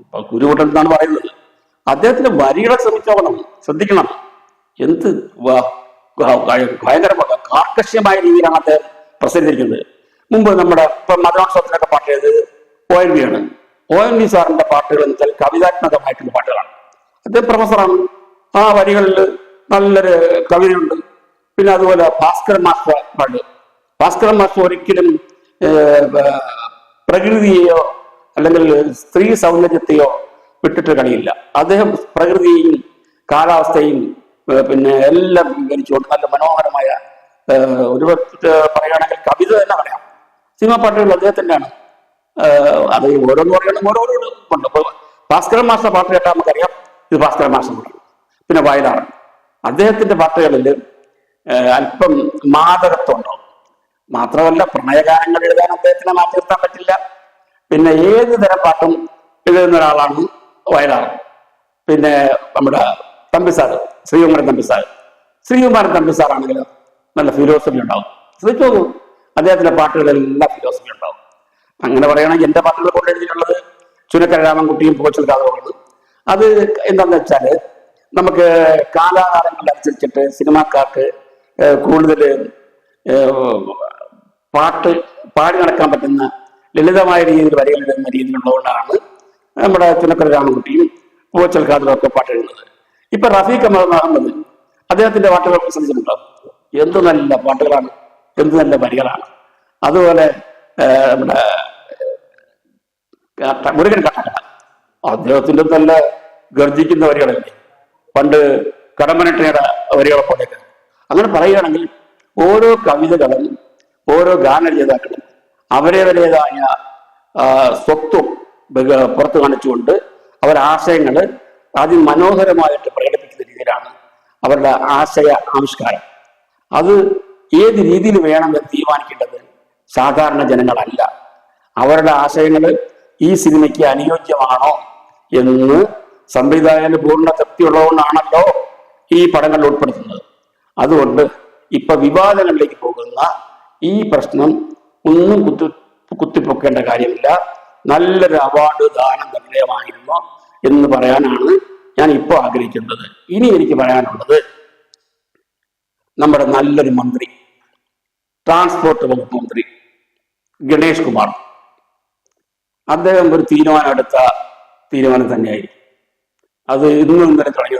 Speaker 1: ഇപ്പൊ കുരുമുട്ടൻ എന്നാണ് പറയുന്നത്. അദ്ദേഹത്തിന്റെ വരികളെ ശ്രമിച്ചോണം ശ്രദ്ധിക്കണം. എന്ത് ഭയങ്കര കാർക്കശ്യമായ രീതിയിലാണ് അദ്ദേഹം പ്രസിദ്ധീകരിക്കുന്നത്. മുമ്പ് നമ്മുടെ ഇപ്പൊ മതോത്സവത്തിനൊക്കെ പാട്ട് ചെയ്തത് ഒ എൻ വി ആണ്. ഒ എൻ വി സാറിന്റെ പാട്ടുകൾ എന്ന് വെച്ചാൽ കവിതാത്മകമായിട്ടുള്ള പാട്ടുകളാണ്. അദ്ദേഹം പ്രൊഫസറാണ്. ആ വരികളിൽ നല്ലൊരു കവിതയുണ്ട്. പിന്നെ അതുപോലെ ഭാസ്കര മാസ്റ്റർ പാട്ട് ഭാസ്കര മാസ്റ്റർ ഒരിക്കലും പ്രകൃതിയെയോ അല്ലെങ്കിൽ സ്ത്രീ സൗന്ദര്യത്തെയോ വിട്ടിട്ട് കളിയില്ല. അദ്ദേഹം പ്രകൃതിയെയും കാലാവസ്ഥയും പിന്നെ എല്ലാം വിവരിച്ചുകൊണ്ട് നല്ല മനോഹരമായ ഒരു പറയുകയാണെങ്കിൽ കവിത തന്നെ പറയാം. സിനിമ പാട്ടുകൾ അദ്ദേഹത്തിന്റെയാണ്. അത് ഓരോന്ന് പറയണം ഓരോരോ ഉണ്ട് ഇപ്പൊ ഭാസ്കരൻ മാസ്റ്റർ പാട്ട് കേട്ടാൽ നമുക്കറിയാം ഇത് ഭാസ്കരൻ മാസ്റ്റർ പാട്ടാണ് പിന്നെ വയലാർ. അദ്ദേഹത്തിന്റെ പാട്ടുകളിൽ അല്പം മാതകത്വം ഉണ്ടാവും മാത്രമല്ല പ്രണയഗാനങ്ങൾ എഴുതാൻ അദ്ദേഹത്തിനെ മാറ്റി നിർത്താൻ പറ്റില്ല. പിന്നെ ഏത് തരം പാട്ടും എഴുതുന്ന ഒരാളാണ് വയലാർ. പിന്നെ നമ്മുടെ തമ്പിസാർ ശ്രീകുമാരൻ തമ്പിസാർ ശ്രീകുമാരൻ തമ്പിസാർ ആണെങ്കിൽ നല്ല ഫിലോസഫി ഉണ്ടാവും. ശ്രദ്ധിച്ചു നോക്കൂ. അദ്ദേഹത്തിന്റെ പാട്ടുകളെല്ലാം ഫിലോസഫി ഉണ്ടാവും. അങ്ങനെ പറയുകയാണെങ്കിൽ എന്റെ പാട്ടുകൾ കൊണ്ട് എഴുതിയിട്ടുള്ളത് ചുനക്കര രാമൻകുട്ടിയും പോച്ചൽ കാതവുമാണ് അത് എന്താണെന്ന് വെച്ചാൽ നമുക്ക് കാലാകാലങ്ങളനുസരിച്ചിട്ട് സിനിമാക്കാർക്ക് കൂടുതൽ പാട്ട് പാടി നടക്കാൻ പറ്റുന്ന ലളിതമായ രീതിയിൽ വരികൾ എഴുതുന്ന രീതിയിലുള്ളതുകൊണ്ടാണ് നമ്മുടെ ചുനക്കര രാമൻകുട്ടിയും പോച്ചൽ കാതറും ഒക്കെ പാട്ട് എഴുതുന്നത് ഇപ്പൊ റഫീഖ് അഹമ്മദ് അഹമ്മദ് അദ്ദേഹത്തിന്റെ പാട്ടുകൾ പ്രസംഗിച്ചിട്ടുണ്ടോ? എന്ത് നല്ല പാട്ടുകളാണ് എന്ത് നല്ല വരികളാണ്. അതുപോലെ നമ്മുടെ മുരുകൻ കട്ടക്കട അദ്ദേഹത്തിന്റെ നല്ല ഗർജിക്കുന്ന വരികളല്ലേ? പണ്ട് കടമ്പനട്ടയുടെ വരികളെ പോലെയൊക്കെ. അങ്ങനെ പറയുകയാണെങ്കിൽ ഓരോ കവിതകളും ഓരോ ഗാനരചയിതാക്കളും അവരവരേതായ ആ, സ്വത്വം പുറത്തു കാണിച്ചുകൊണ്ട് അവരുടെ ആശയങ്ങൾ അതിമനോഹരമായിട്ട് പ്രകടിപ്പിക്കുന്ന രീതിയിലാണ് അവരുടെ ആശയ ആവിഷ്കാരം. അത് ഏത് രീതിയിൽ വേണമെന്ന് തീരുമാനിക്കേണ്ടത് സാധാരണ ജനങ്ങളല്ല. അവരുടെ ആശയങ്ങൾ ഈ സിനിമയ്ക്ക് അനുയോജ്യമാണോ എന്ന് സംവിധായകന് പൂർണ തൃപ്തിയുള്ളതുകൊണ്ടാണല്ലോ ഈ പടങ്ങളിൽ ഉൾപ്പെടുത്തുന്നത്. അതുകൊണ്ട് ഇപ്പൊ വിവാദങ്ങളിലേക്ക് പോകുന്ന ഈ പ്രശ്നം ഒന്നും കുത്തി കുത്തിപ്പൊക്കേണ്ട കാര്യമില്ല. നല്ലൊരു അവാർഡ് ദാനം നിർണയമായിരുന്നു എന്ന് പറയാനാണ് ഞാൻ ഇപ്പോൾ ആഗ്രഹിക്കുന്നത്. ഇനി എനിക്ക് പറയാനുള്ളത് നമ്മുടെ നല്ലൊരു മന്ത്രി ട്രാൻസ്പോർട്ട് വകുപ്പ് മന്ത്രി ഗണേഷ് കുമാർ. അദ്ദേഹം ഒരു തീരുമാനം എടുത്ത തീരുമാനം തന്നെയായിരിക്കും. അത് ഇന്നും ഇന്നലെ തുടങ്ങിയതല്ല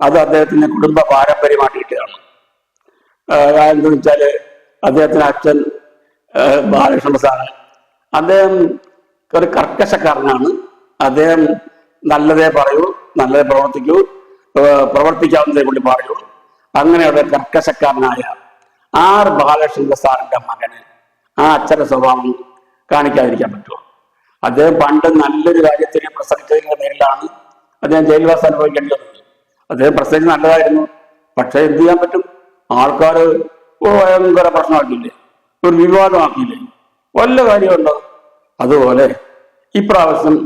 Speaker 1: അത് അദ്ദേഹത്തിന്റെ കുടുംബ പാരമ്പര്യമായിട്ട് ആഹ് എന്താന്ന് വെച്ചാൽ അദ്ദേഹത്തിന്റെ അച്ഛൻ ബാലകൃഷ്ണ അദ്ദേഹം ഒരു കർക്കശക്കാരനാണ്. അദ്ദേഹം നല്ലതേ പറയൂ നല്ലതേ പ്രവർത്തിക്കൂ പ്രവർത്തിക്കാവുന്നതേ കൂടി പറയൂ. അങ്ങനെയുള്ള കർക്കശക്കാരനായ ആർ ബാലകൃഷ്ണ സാറിന്റെ മകന് ആ അച്ഛന്റെ സ്വഭാവം കാണിക്കാതിരിക്കാൻ പറ്റുമോ? അദ്ദേഹം പണ്ട് നല്ലൊരു കാര്യത്തിന് പ്രസംഗിച്ചതിന്റെ പേരിലാണ് അദ്ദേഹം ജയിൽവാസം അനുഭവിക്കേണ്ടി വന്നത്. അദ്ദേഹം പ്രസംഗിച്ച് നല്ലതായിരുന്നു. പക്ഷെ എന്ത് ചെയ്യാൻ പറ്റും? ആൾക്കാർ ഭയങ്കര പ്രശ്നമാക്കിയില്ലേ? ഒരു വിവാദമാക്കിയില്ലേ? വല്ല കാര്യമുണ്ടോ? അതുപോലെ ഇപ്രാവശ്യം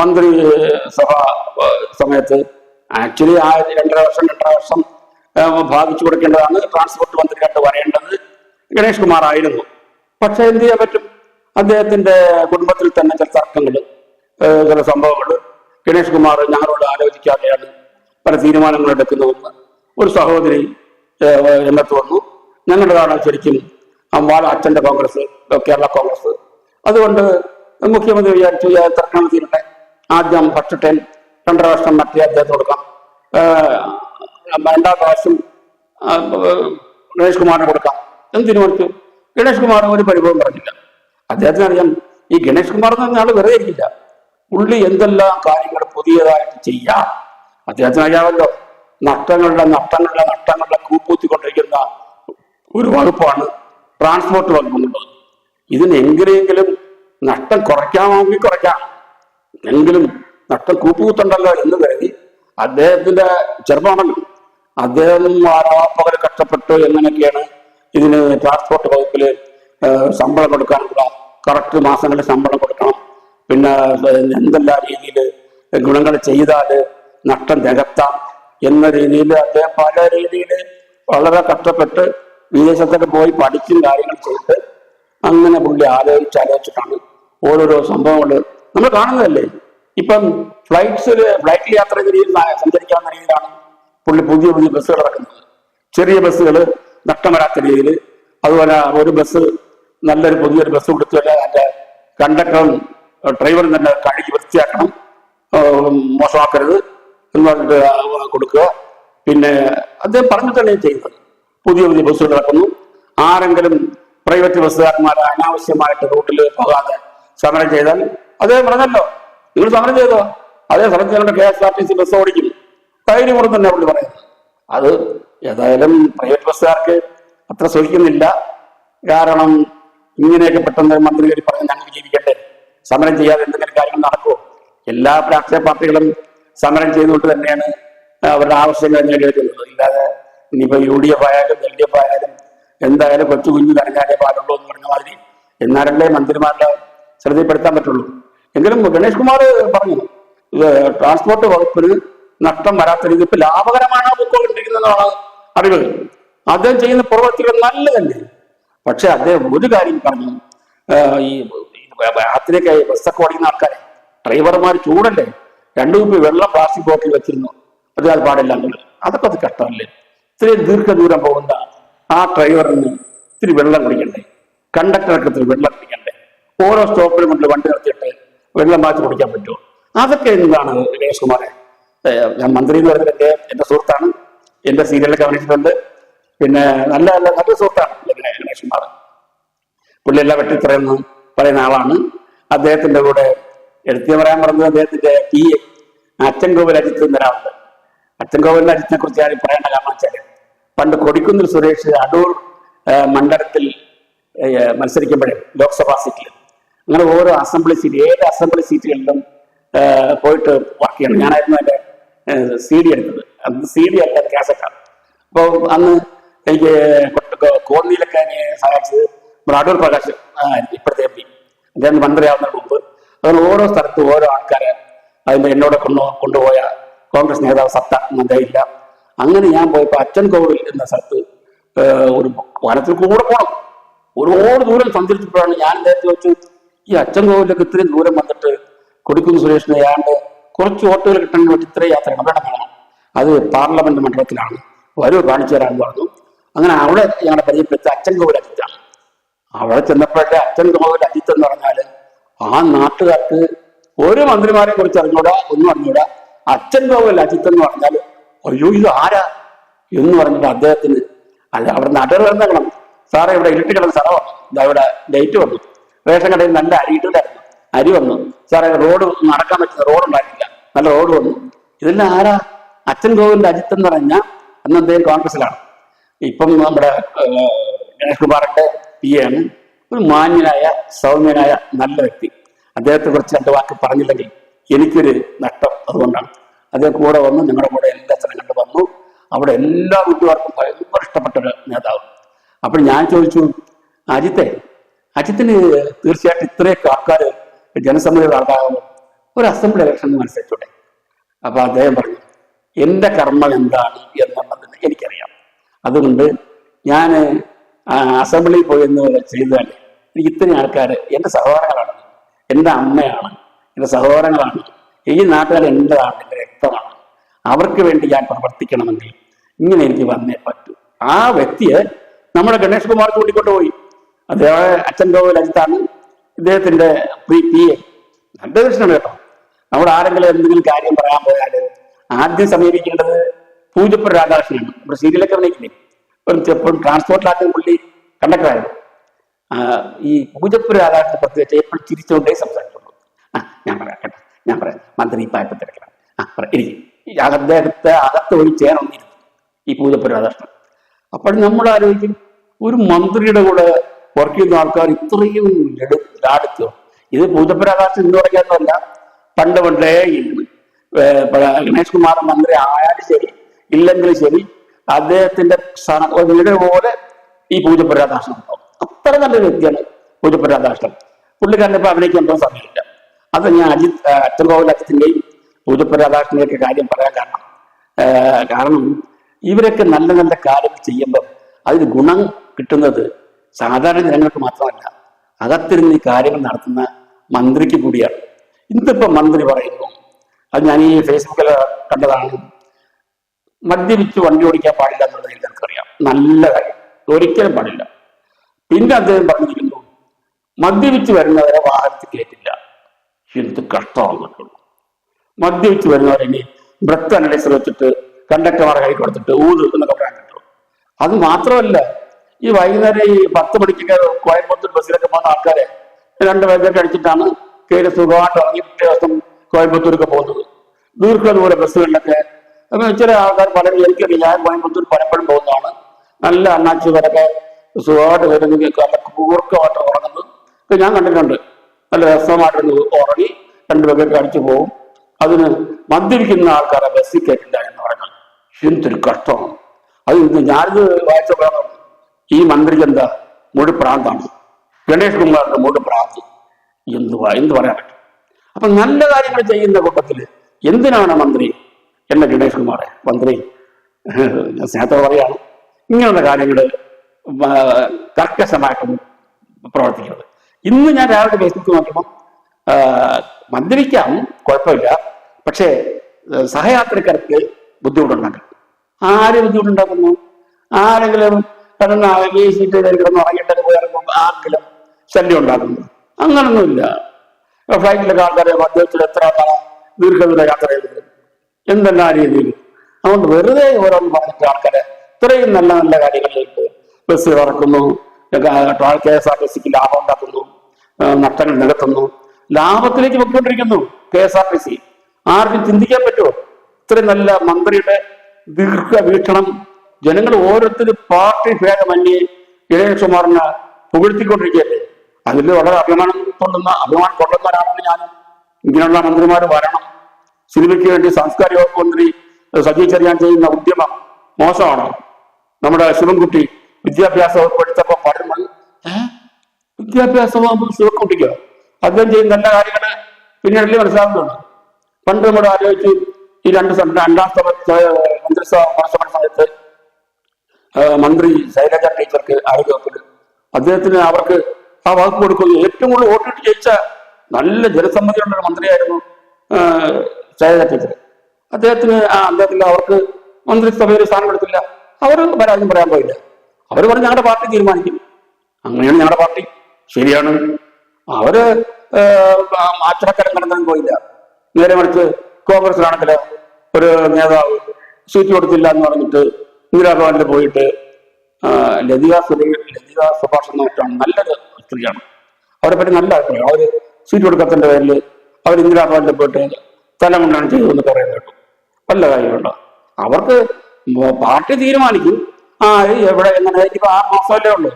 Speaker 1: മന്ത്രി സഭ സമയത്ത് ആക്ച്വലി ആ രണ്ടര വർഷം രണ്ടര വർഷം ബാധിച്ചു കൊടുക്കേണ്ടതാണ്. ട്രാൻസ്പോർട്ട് മന്ത്രിയായിട്ട് വരേണ്ടത് ഗണേഷ് കുമാർ ആയിരുന്നു. പക്ഷെ എന്ത് ചെയ്യാൻ പറ്റും? അദ്ദേഹത്തിന്റെ കുടുംബത്തിൽ തന്നെ ചില തർക്കങ്ങൾ ചില സംഭവങ്ങൾ ഗണേഷ് കുമാർ ഞങ്ങളോട് ആലോചിക്കാതെയാണ് പല തീരുമാനങ്ങൾ എടുക്കുന്നതെന്ന് ഒരു സഹോദരി രംഗത്ത് വന്നു. ഞങ്ങളുടേതാണ് ശരിക്കും ആ അച്ഛന്റെ കോൺഗ്രസ് കേരള കോൺഗ്രസ്. അതുകൊണ്ട് മുഖ്യമന്ത്രി വിചാരിച്ചു "ഈ തീരട്ടെ. ആദ്യം ഫസ്റ്റ് ടൈം രണ്ടര വർഷം മറ്റേ അദ്ദേഹത്തിന് കൊടുക്കാം. രണ്ടാം പ്രാവശ്യം ഗണേഷ് കുമാറിന് കൊടുക്കാം. എന്ന് തീരുമാനിച്ചു. ഗണേഷ് കുമാർ ഒരു പരിഭവം പറഞ്ഞില്ല. അദ്ദേഹത്തിന് അറിയാം ഈ ഗണേഷ് കുമാർ എന്ന് പറഞ്ഞ ആൾ വെറുതെ ഇരിക്കില്ല. പുള്ളി എന്തെല്ലാം കാര്യങ്ങൾ പുതിയതായിട്ട് ചെയ്യാം. അദ്ദേഹത്തിന് അറിയാമല്ലോ നഷ്ടങ്ങളുടെ നഷ്ടങ്ങളുടെ നഷ്ടങ്ങളുടെ കൂപ്പൂത്തിക്കൊണ്ടിരിക്കുന്ന ഒരു വകുപ്പാണ് ട്രാൻസ്പോർട്ട് വകുപ്പ് എന്നുള്ളത് ഇതിന് എങ്ങനെയെങ്കിലും നഷ്ടം കുറയ്ക്കാമെങ്കിൽ കുറയ്ക്കാം. എങ്കിലും നഷ്ടം കൂപ്പുകൂത്തുണ്ടല്ലോ എന്ന് കരുതി അദ്ദേഹത്തിന്റെ ചെറുപ്പമാണല്ലോ. അദ്ദേഹം ആരാപ്പകൽ കഷ്ടപ്പെട്ടു എങ്ങനെയൊക്കെയാണ് ഇതിന് ട്രാൻസ്പോർട്ട് വകുപ്പിൽ ശമ്പളം കൊടുക്കാനുള്ള കറക്റ്റ് മാസങ്ങളിൽ ശമ്പളം കൊടുക്കണം. പിന്നെ എന്തെല്ലാം രീതിയിൽ ഗുണങ്ങൾ ചെയ്താൽ നഷ്ടം നികത്താം എന്ന രീതിയിൽ അദ്ദേഹം പല രീതിയിൽ വളരെ കഷ്ടപ്പെട്ട് വിദേശത്തൊക്കെ പോയി പഠിച്ചും കാര്യങ്ങൾ ചെയ്ത് അങ്ങനെ പുള്ളി ആലോചിച്ച് ആലോചിച്ചിട്ടാണ് ഓരോരോ സംഭവങ്ങൾ നമ്മൾ കാണുന്നതല്ലേ? ഇപ്പം ഫ്ലൈറ്റ്സിൽ ഫ്ലൈറ്റിൽ യാത്ര രീതിയിൽ സഞ്ചരിക്കാവുന്ന രീതിയിലാണ് പുള്ളി പുതിയ പുതിയ ബസ്സുകൾ ഇറക്കുന്നത്. ചെറിയ ബസ്സുകൾ നഷ്ടം വരാത്ത രീതിയിൽ അതുപോലെ ഒരു ബസ് നല്ലൊരു പുതിയൊരു ബസ് കൊടുത്തില്ല അതിന്റെ കണ്ടക്ടറും ഡ്രൈവറും തന്നെ കഴുകി വൃത്തിയാക്കണം. മോശമാക്കരുത്. എന്ന് പറഞ്ഞിട്ട് കൊടുക്കുക. പിന്നെ അദ്ദേഹം പറഞ്ഞു തന്നെ ചെയ്യുന്നത്. പുതിയ പുതിയ ബസ്സുകൾ ഇറക്കുന്നു. ആരെങ്കിലും പ്രൈവറ്റ് ബസ്സുകാരന്മാർ അനാവശ്യമായിട്ട് റൂട്ടിൽ പോകാതെ സമരം ചെയ്താൽ അദ്ദേഹം പറഞ്ഞല്ലോ നിങ്ങൾ സമരം ചെയ്തോ? അതേ സമരം ചെയ്യേണ്ട K S R T C bus ഓടിക്കും. ധൈര്യപൂർവം തന്നെ പുള്ളി പറയുന്നത് അത് ഏതായാലും പ്രൈവറ്റ് ബസ്സുകാർക്ക് അത്ര സൂക്ഷിക്കുന്നില്ല കാരണം ഇങ്ങനെയൊക്കെ പെട്ടെന്ന് മന്ത്രി പറഞ്ഞ് ഞങ്ങൾ ജീവിക്കട്ടെ. സമരം ചെയ്യാതെ എന്തെങ്കിലും കാര്യങ്ങൾ നടക്കുമോ എല്ലാ രാഷ്ട്രീയ പാർട്ടികളും സമരം ചെയ്തുകൊണ്ട് തന്നെയാണ് അവരുടെ ആവശ്യങ്ങൾ നേടിയെടുക്കുന്നത് ഇല്ലാതെ ഇനിയിപ്പോ യു ഡി എഫ് ആയാലും എൽ ഡി എഫ് ആയാലും എന്തായാലും കൊച്ചു കുഞ്ഞു നനഞ്ഞാലേ പാടുള്ളൂ എന്ന് പറഞ്ഞ മാതിരി എന്നാലല്ലേ മന്ത്രിമാരുടെ ശ്രദ്ധയിൽപ്പെടുത്താൻ പറ്റുള്ളൂ എങ്കിലും ഗണേഷ് കുമാർ പറഞ്ഞു ട്രാൻസ്പോർട്ട് വകുപ്പിന് നഷ്ടം വരാത്ത രീതി ഇപ്പൊ ലാഭകരമാണ് പൊക്കോണ്ടിരിക്കുന്നതാണ് അറിവ് അദ്ദേഹം ചെയ്യുന്ന പ്രവർത്തികൾ നല്ലതല്ലേ പക്ഷെ അദ്ദേഹം ഒരു കാര്യം പറഞ്ഞു ഈ രാത്രിയൊക്കെ ബസ്സൊക്കെ ഓടിക്കുന്ന ആൾക്കാരെ ഡ്രൈവർമാർ ചൂടല്ലേ രണ്ടു കുപ്പി വെള്ളം പ്ലാസ്റ്റിക് ബോട്ടിൽ വെച്ചിരുന്നു. അത് അത് പാടില്ല എന്നുള്ളത് അതൊക്കെ അത് കഷ്ടമല്ലേ? ഇത്രയും ദീർഘദൂരം പോകുന്ന ആ ഡ്രൈവറിന് ഇത്തിരി വെള്ളം കുടിക്കണ്ടേ? കണ്ടക്ടർക്ക് ഇത്തിരി വെള്ളം കുടിക്കണ്ടേ? ഓരോ സ്റ്റോപ്പിലും കൊണ്ട് വണ്ടി നിർത്തിയിട്ട് വെള്ളം മാറ്റി കുടിക്കാൻ പറ്റുമോ? അതൊക്കെ എന്താണ് ഗണേഷ് കുമാറെ? ഞാൻ മന്ത്രി എന്ന് പറയുന്നത് എന്റെ എന്റെ സുഹൃത്താണ്. എന്റെ സീരിയലൊക്കെ അഭിനയിച്ചിട്ടുണ്ട് പിന്നെ നല്ല നല്ല നല്ല സുഹൃത്താണ് ഇങ്ങനെ ഗണേഷ് കുമാർ പുള്ളി എല്ലാം പറയുന്ന ആളാണ്. അദ്ദേഹത്തിന്റെ കൂടെ എടുത്തു പറയാൻ പറഞ്ഞത് അദ്ദേഹത്തിന്റെ പി എ അച്ഛൻ കോവിൽ അജിത്ത് എന്നൊരാളുണ്ട്. അച്ഛൻ കോവിലിന്റെ അജിത്തിനെ കുറിച്ച് ആരും പറയേണ്ട കാരണം വെച്ചാൽ പണ്ട് കൊടിക്കുന്നിൽ സുരേഷ് അടൂർ മണ്ഡലത്തിൽ മത്സരിക്കുമ്പോഴേ ലോക്സഭാ സീറ്റിൽ അങ്ങനെ ഓരോ അസംബ്ലി സീറ്റ് ഏത് അസംബ്ലി സീറ്റുകളിലും പോയിട്ട് വർക്ക് ചെയ്യണം. ഞാനായിരുന്നു അതിന്റെ സി ഡി എടുത്തത്. അന്ന് സി ഡി അല്ല കാസറ്റാണ് അപ്പോൾ അന്ന് എനിക്ക് കോന്നിയിലൊക്കെ എന്നെ സഹായിച്ചത് അടൂർ പ്രകാശ് ഇപ്പോഴത്തെ എം പി. അദ്ദേഹം മന്ത്രിയാവുന്നതിന് മുമ്പ്. അങ്ങനെ ഓരോ സ്ഥലത്തും ഓരോ ആൾക്കാരെ അതിന്റെ എന്നോട് കൊണ്ടു കൊണ്ടുപോയ കോൺഗ്രസ് നേതാവ് സത്ത എന്ന അങ്ങനെ ഞാൻ പോയപ്പോൾ അച്ഛൻ കോവിൽ എന്ന സ്ഥലത്ത് ഒരു വനത്തിൽ കൂടെ പോകണം ഒരുപാട് ദൂരം സഞ്ചരിച്ചപ്പോഴാണ് ഞാൻ നേരത്തെ വെച്ച് ഈ അച്ഛൻ കോവിലൊക്കെ ഇത്രയും ദൂരം വന്നിട്ട് കൊടിക്കുന്ന് സുരേഷിനെ. ഏതാണ്ട് കുറച്ച് വോട്ടുകൾ കിട്ടണമെന്ന് വെച്ച് ഇത്രയും യാത്ര അവിടെ അത് പാർലമെന്റ് മണ്ഡലത്തിലാണ്. വരൂ കാണിച്ചു തരാമെന്ന് പറഞ്ഞു. അങ്ങനെ അവിടെ ഞങ്ങളുടെ പരിചയപ്പെടുത്ത അച്ഛൻ കോവിൽ അജിത്താണ്. അവിടെ ചെന്നപ്പോഴേ അച്ഛൻ കോവിൽ അജിത്ത് എന്ന് പറഞ്ഞാൽ ആ നാട്ടുകാർക്ക് ഒരു മന്ത്രിമാരെ കുറിച്ച് അറിഞ്ഞൂടാ ഒന്നും അറിഞ്ഞൂടാ. അച്ഛൻ പോകല്ല അജിത്ത് എന്ന് പറഞ്ഞാൽ അയ്യോ ഇത് ആരാ? എന്ന് പറഞ്ഞിട്ട് അദ്ദേഹത്തിന് അല്ല അവിടെ നടർ വന്നേക്കണം. സാറേ ഇവിടെ ഇരുട്ട് കിടന്ന സ്ഥലം വന്നു ഇവിടെ ഡേറ്റ് വന്നു. റേഷൻ കടയിൽ നല്ല അരി ഇട്ടിട്ടായിരുന്നു അരി വന്നു. സാറേ റോഡ് നടക്കാൻ പറ്റുന്ന റോഡ് ഉണ്ടായിരുന്നില്ല നല്ല റോഡ് വന്നു. ഇതെല്ലാം ആരാ? അച്ഛൻ ഗോവിന്ദ് അജിത്ത് എന്ന് പറഞ്ഞാൽ അന്ന് അദ്ദേഹം കോൺഗ്രസിലാണ് ഇപ്പം നമ്മുടെ ഗണേഷ് കുമാറിന്റെ പി ആണ്. ഒരു മാന്യനായ സൗമ്യനായ നല്ല വ്യക്തി. അദ്ദേഹത്തെ കുറിച്ച് രണ്ട് വാക്ക് പറഞ്ഞില്ലെങ്കിൽ എനിക്കൊരു നഷ്ടം അതുകൊണ്ടാണ്. അദ്ദേഹം കൂടെ വന്നു ഞങ്ങളുടെ കൂടെ എല്ലാ സ്ഥലങ്ങളിലും വന്നു. അവിടെ എല്ലാ വീട്ടുകാർക്കും ഭയങ്കര ഇഷ്ടപ്പെട്ട ഒരു നേതാവ്. അപ്പോൾ ഞാൻ ചോദിച്ചു അജിത്തെ അജിത്തിന് തീർച്ചയായിട്ടും ഇത്രയൊക്കെ ആൾക്കാർ ജനസമ്മതിയുടെ ആൾക്കാരാകുമ്പോൾ ഒരു അസംബ്ലി ഇലക്ഷൻ മനസ്സിച്ചോട്ടെ അപ്പൊ അദ്ദേഹം പറഞ്ഞു എന്റെ കർമ്മം എന്താണ് എന്നുള്ളതിന് എനിക്കറിയാം. അതുകൊണ്ട് ഞാൻ അസംബ്ലിയിൽ പോയി എന്ന് ചെയ്താൽ എനിക്ക് ഇത്രയും ആൾക്കാർ എന്റെ സഹോദരങ്ങളാണ് എന്റെ അമ്മയാണ് എന്റെ സഹോദരങ്ങളാണ് ഈ നാട്ടുകാർ എന്റെതാണ് എന്റെ രക്തമാണ്? അവർക്ക് വേണ്ടി ഞാൻ പ്രവർത്തിക്കണമെങ്കിൽ ഇങ്ങനെ എനിക്ക് വന്നേ പറ്റൂ. ആ വ്യക്തിയെ നമ്മുടെ ഗണേഷ് കുമാർ കൂട്ടിക്കൊണ്ടുപോയി അദ്ദേഹം അച്ഛൻ ഗോവൽ അജിത്താണ്. ഇദ്ദേഹത്തിന്റെ പി പി എ. നല്ല ദർശനം കേട്ടോ. നമ്മുടെ ആരെങ്കിലും എന്തെങ്കിലും കാര്യം പറയാൻ പോയാൽ ആദ്യം സമീപിക്കേണ്ടത് പൂജപ്പുര രാധാകൃഷ്ണനാണ്. നമ്മുടെ സീരിയലൊക്കെ അഭിനയിക്കില്ലേ? ഒരു ചെപ്പോഴും ട്രാൻസ്പോർട്ടിലാക്കുന്ന പുള്ളി കണ്ടക്ടറായിരുന്നു. ഈ പൂജപ്പുര പത്ത് വെച്ച എപ്പോഴും ചിരിച്ചുകൊണ്ടേ സംസാരിച്ചുള്ളൂ ആ ഞാൻ പറയാം കേട്ടോ. ഞാൻ പറയാം. മന്ത്രി ഈ ഇപ്പം തിരക്കണം ആ ഇരിക്കും ഈ അദ്ദേഹത്തെ അകത്ത് പോയി ചേർന്നിരുന്നു ഈ പൂജപ്പുര രാധാകൃഷ്ണൻ. അപ്പോൾ നമ്മൾ ആലോചിക്കും ഒരു മന്ത്രിയുടെ കൂടെ വർക്ക് ചെയ്യുന്ന ആൾക്കാർ ഇത്രയും ലാടുത്തോ ഇത് പൂജപ്പുര രാധാകൃഷ്ണൻ എന്ന് പറയാത്തതല്ല. പണ്ട് പണ്ടേ ഗണേഷ് കുമാർ മന്ത്രി ആയാലും ശരി ഇല്ലെങ്കിലും ശരി അദ്ദേഹത്തിന്റെ വീട് പോലെ ഈ പൂജപ്പുര രാധാകൃഷ്ണൻ ഉണ്ടാവും. അത്ര നല്ലൊരു വ്യക്തിയാണ് പൂജപ്പുര രാധാകൃഷ്ണൻ പുള്ളിക്കാരനെ ഇപ്പൊ എന്തോ സമയമില്ല അത് ഞാൻ അജിത് ഏർ അച്ഛൻ കോവിൽ അജിത്തിന്റെയും പൂജപ്പുര രാധാകൃഷ്ണന്റെയൊക്കെ കാര്യം പറയാൻ കാരണം കാരണം ഇവരൊക്കെ നല്ല നല്ല കാര്യങ്ങൾ ചെയ്യുമ്പോൾ അതിന് ഗുണം കിട്ടുന്നത് സാധാരണ ജനങ്ങൾക്ക് മാത്രമല്ല. അകത്തിരുന്ന് ഈ കാര്യങ്ങൾ നടത്തുന്ന മന്ത്രിക്ക് കൂടിയാണ്. ഇന്നിപ്പോ മന്ത്രി പറയുന്നു അത് ഞാൻ ഈ ഫേസ്ബുക്കിൽ കണ്ടതാണ് മദ്യപിച്ച് വണ്ടി ഓടിക്കാൻ പാടില്ല എന്നുള്ളത് എനിക്കറിയാം. നല്ല കാര്യം. ഒരിക്കലും പാടില്ല. പിന്നെ അദ്ദേഹം പറഞ്ഞിരിക്കുന്നു മദ്യപിച്ച് വരുന്നവരെ വാഹനത്തിൽ കയറ്റില്ല. എന്ത് കഷ്ടമാകുന്നുള്ളൂ മദ്യപിച്ച് വരുന്നവരെ ഇനി ബ്രത്ത് അനലൈസർ വെച്ചിട്ട് കണ്ടക്ടർമാരെ കൈ കൊടുത്തിട്ട് ഊത് എന്നൊക്കെ പറയാൻ കിട്ടും. അത് മാത്രമല്ല ഈ വൈകുന്നേരം ഈ പത്ത് മണിക്കൊക്കെ കോയമ്പത്തൂർ ബസ്സിലൊക്കെ പോകുന്ന ആൾക്കാരെ രണ്ട് പേരൊക്കെ അടിച്ചിട്ടാണ് കയറി സുഖമായിട്ട് ഇറങ്ങി പിറ്റേ ദിവസം കോയമ്പത്തൂരൊക്കെ പോകുന്നത്. ദീർഘദൂര ബസ്സുകളിലൊക്കെ. ചില ആൾക്കാർ പലരും എനിക്കറിയില്ല ഞാൻ കോയമ്പത്തൂർ പലപ്പോഴും പോകുന്നതാണ്. നല്ല അണ്ണാച്ചി വരൊക്കെ സുഖമായിട്ട് വരുന്നത് നല്ല കൂർക്കമായിട്ട് ഉറങ്ങുന്നത് ഇപ്പൊ ഞാൻ കണ്ടിട്ടുണ്ട്. നല്ല രസമായിട്ടൊന്ന് ഉറങ്ങി രണ്ടുപേരൊക്കെ അടിച്ചു പോകും അതിന് മദ്യപിക്കുന്ന ആൾക്കാരെ ബസ്സിൽ കയറ്റില്ല എന്ന് പറഞ്ഞാൽ എന്തൊരു കഷ്ടമാണ് അത് ഇന്ന് ഞാനിത് വായിച്ചപ്പോഴാണ് ഈ മന്ത്രിക്ക് എന്താ? മുഴു പ്രാന്താണ്. ഗണേഷ് കുമാറിന്റെ മുഴു പ്രാന്ത്. എന്ത് എന്ത് പറയാൻ പറ്റും? അപ്പൊ നല്ല കാര്യങ്ങൾ ചെയ്യുന്ന കൂട്ടത്തിൽ എന്തിനാണ് മന്ത്രി എന്നെ ഗണേഷ് കുമാറെ? മന്ത്രി സ്നേഹത്തോടെ പറയാണ്. ഇങ്ങനെയുള്ള കാര്യങ്ങൾ കർക്കശമായിട്ടും പ്രവർത്തിക്കുന്നത്. ഇന്ന് ഞാൻ രാവിലെ ഫേസ്ബുക്ക് നോക്കുമ്പോൾ മദ്യപിക്കാം കുഴപ്പമില്ല. പക്ഷേ സഹയാത്രക്കാർക്ക് ബുദ്ധിമുട്ടുണ്ടാക്കും. ആര് ബുദ്ധിമുട്ടുണ്ടാക്കുന്നു? ആരെങ്കിലും സീറ്റ് കയറി കിടന്ന് ഉറങ്ങിയിട്ട് പോയിറങ്ങുമ്പോൾ ആർക്കെങ്കിലും ശല്യം ഉണ്ടാക്കുന്നു അങ്ങനൊന്നുമില്ല. ഫ്ലൈറ്റിലൊക്കെ ആൾക്കാരെ മദ്യത്തിൽ എത്ര ദീർഘദൂര യാത്ര ചെയ്തത് എന്തെല്ലാം രീതിയിൽ? അതുകൊണ്ട് വെറുതെ ഓരോന്ന് പറഞ്ഞിട്ട് ആൾക്കാരെ ഇത്രയും നല്ല നല്ല കാര്യങ്ങളിലേക്ക് ബസ് ഇറക്കുന്നു കെ എസ് ആർ ടി സിക്ക് ലാഭം ഉണ്ടാക്കുന്നു നഷ്ടങ്ങൾ നികത്തുന്നു. ലാഭത്തിലേക്ക് പൊയ്ക്കൊണ്ടിരിക്കുന്നു K S R T C. ആർക്കും ചിന്തിക്കാൻ പറ്റുമോ? ഇത്രയും നല്ല മന്ത്രിയുടെ ദീർഘവീക്ഷണം ജനങ്ങൾ ഓരോരുത്തരും പാർട്ടി ഭേദമന്യേ ഗണേഷ് കുമാറിനെ പുകഴ്ത്തിക്കൊണ്ടിരിക്കുകയല്ലേ? അതിൽ വളരെ അഭിമാനം കൊള്ളുന്ന അഭിമാനം കൊള്ളുന്ന ഒരാളാണ് ഞാൻ ഇങ്ങനെയുള്ള മന്ത്രിമാർ വരണം. സിനിമയ്ക്ക് വേണ്ടി സാംസ്കാരിക വകുപ്പ് മന്ത്രി സജി ചെറിയാൻ ചെയ്യുന്ന ഉദ്യമം മോശമാണ്. നമ്മുടെ ശിവൻകുട്ടി വിദ്യാഭ്യാസ വകുപ്പ് എടുത്തപ്പോ "ഏ? വിദ്യാഭ്യാസ വകുപ്പ് ശിവൻകുട്ടിക്കോ അദ്ദേഹം ചെയ്യുന്ന നല്ല കാര്യങ്ങളെ പിന്നീടല്ലേ മനസ്സിലാകുന്നുണ്ട് പണ്ട് നമ്മൾ ആലോചിച്ച് ഈ രണ്ട് രണ്ടാം സഭ മന്ത്രിസഭ മന്ത്രിസഭ സമയത്ത് മന്ത്രി ശൈലജ ടീച്ചർക്ക് ആരോഗ്യ വകുപ്പിൽ അദ്ദേഹത്തിന് അവർക്ക് ആ വകുപ്പ് കൊടുക്കുന്നു ഏറ്റവും കൂടുതൽ വോട്ടിട്ട് ജയിച്ച നല്ല ജനസമ്മതിയുള്ള മന്ത്രിയായിരുന്നു ശൈലജ ടീച്ചർ. അദ്ദേഹത്തിന് അദ്ദേഹത്തിന് അവർക്ക് മന്ത്രിസഭയിൽ സ്ഥാനം എടുത്തില്ല. അവർ പരാജയം പറയാൻ പോയില്ല. അവർ പറഞ്ഞ് ഞങ്ങളുടെ പാർട്ടി തീരുമാനിക്കും. അങ്ങനെയാണ് ഞങ്ങളുടെ പാർട്ടി. ശരിയാണ്. അവർ ആച്ചടക്കരം കടന്നു പോയില്ല. നേരെ മറിച്ച് കോൺഗ്രസിലാണെങ്കിൽ ഒരു നേതാവ് സീറ്റ് കൊടുത്തില്ല എന്ന് പറഞ്ഞിട്ട് ഇന്ദിരാഭവനിൽ പോയിട്ട് ലതിക സുരേ ലതിക സുഭാഷ് എന്ന് വെച്ചാൽ നല്ലൊരു സ്ത്രീയാണ്. അവരെ പറ്റി നല്ല അഭിപ്രായം. അവർ സീറ്റ് കൊടുക്കാത്തതിന്റെ പേരിൽ അവർ ഇന്ദിരാഭവനിൽ പോയിട്ട് തല കൊണ്ടാണ് ചെയ്തതെന്ന് പറയുന്നത് കേട്ടു. കാര്യമുണ്ടോ? അവർക്ക് പാർട്ടി തീരുമാനിക്കും. ആര് എവിടെ എങ്ങനെ? ഇപ്പൊ ആ മാസമല്ലേ ഉള്ളൂ.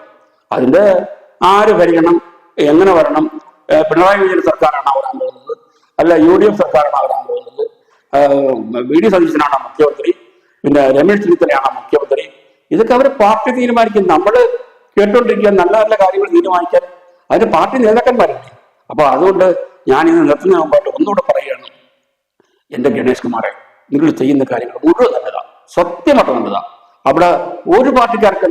Speaker 1: അതിന്റെ ആര് ഭരിക്കണം? എങ്ങനെ വരണം? പിണറായി വിജയൻ സർക്കാരാണ് വരാൻ പോകുന്നത്. അല്ല യു ഡി എഫ് സർക്കാരാണ് വരാൻ പോകുന്നത്. വി ഡി സതീശനാണ് മുഖ്യമന്ത്രി. പിന്നെ രമേശ് ചെന്നിത്തലയാണ് മുഖ്യമന്ത്രി. ഇതൊക്കെ അവർ പാർട്ടി തീരുമാനിക്കും. നമ്മൾ കേട്ടോണ്ടിരിക്കുക നല്ല നല്ല കാര്യങ്ങൾ തീരുമാനിക്കാൻ. അതിന് പാർട്ടി നേതാക്കന്മാരില്ലേ അപ്പൊ അതുകൊണ്ട് ഞാൻ ഇന്ന് നിർത്തുന്ന മുമ്പായിട്ട് ഒന്നുകൂടെ പറയുകയാണ്. എന്റെ ഗണേഷ് കുമാറെ നിങ്ങൾ ചെയ്യുന്ന കാര്യങ്ങൾ മുഴുവൻ നല്ലതാണ് സത്യമായിട്ട് നല്ലതാണ് അവിടെ ഒരു പാർട്ടിക്കാർക്കും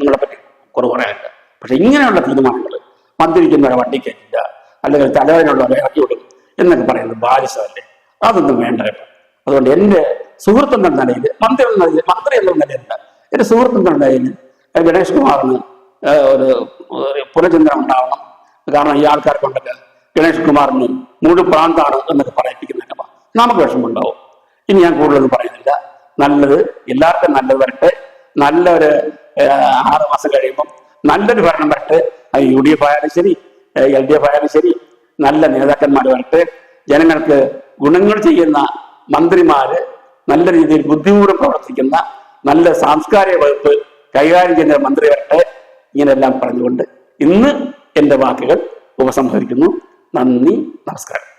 Speaker 1: നിങ്ങളെ പറ്റി കുറവ് പറയാനില്ല. പക്ഷെ ഇങ്ങനെയുള്ള തീരുമാനങ്ങൾ മദ്യപിക്കുന്നവരെ വണ്ടി കയറ്റില്ല അല്ലെങ്കിൽ തലവേദനയുള്ളവരെ ഇറക്കി വിടും എന്നൊക്കെ പറയുന്നത് ബാലിശമല്ലേ അതൊന്നും വേണ്ട അതുകൊണ്ട് എന്റെ സുഹൃത്ത് എന്ന നിലയിൽ മന്ത്രി എന്ന നിലയിൽ മന്ത്രി എന്ന നിലയിലല്ല എന്റെ സുഹൃത്ത് എന്ന നിലയിൽ ഗണേഷ് കുമാറിന് ഒരു പുനചിന്തനം ഉണ്ടാവണം. കാരണം ഈ ആൾക്കാർക്കുണ്ടല്ലോ ഗണേഷ് കുമാറിന് മുഴു പ്രാന്താണ് എന്നൊക്കെ പറയിപ്പിക്കുന്നതിന് നമുക്ക് വിഷമമുണ്ടാവും. ഇനി ഞാൻ കൂടുതലൊന്നും പറയുന്നില്ല. നല്ലത് എല്ലാവർക്കും നല്ലത് വരട്ടെ. നല്ലൊരു ആറ് മാസം കഴിയുമ്പം നല്ലൊരു ഭരണം വരട്ടെ. യു ഡി എഫ് ആയാലും ശരി എൽ ഡി എഫ് ആയാലും ശരി നല്ല നേതാക്കന്മാർ വരട്ടെ. ജനങ്ങൾക്ക് ഗുണങ്ങൾ ചെയ്യുന്ന മന്ത്രിമാര് നല്ല രീതിയിൽ ബുദ്ധിപൂർവം പ്രവർത്തിക്കുന്ന നല്ല സാംസ്കാരിക വകുപ്പ് കൈകാര്യം ചെയ്യുന്ന മന്ത്രി വരട്ടെ. ഇങ്ങനെയെല്ലാം പറഞ്ഞുകൊണ്ട് ഇന്ന് എന്റെ വാക്കുകൾ ഉപസംഹരിക്കുന്നു. നന്ദി നമസ്കാരം.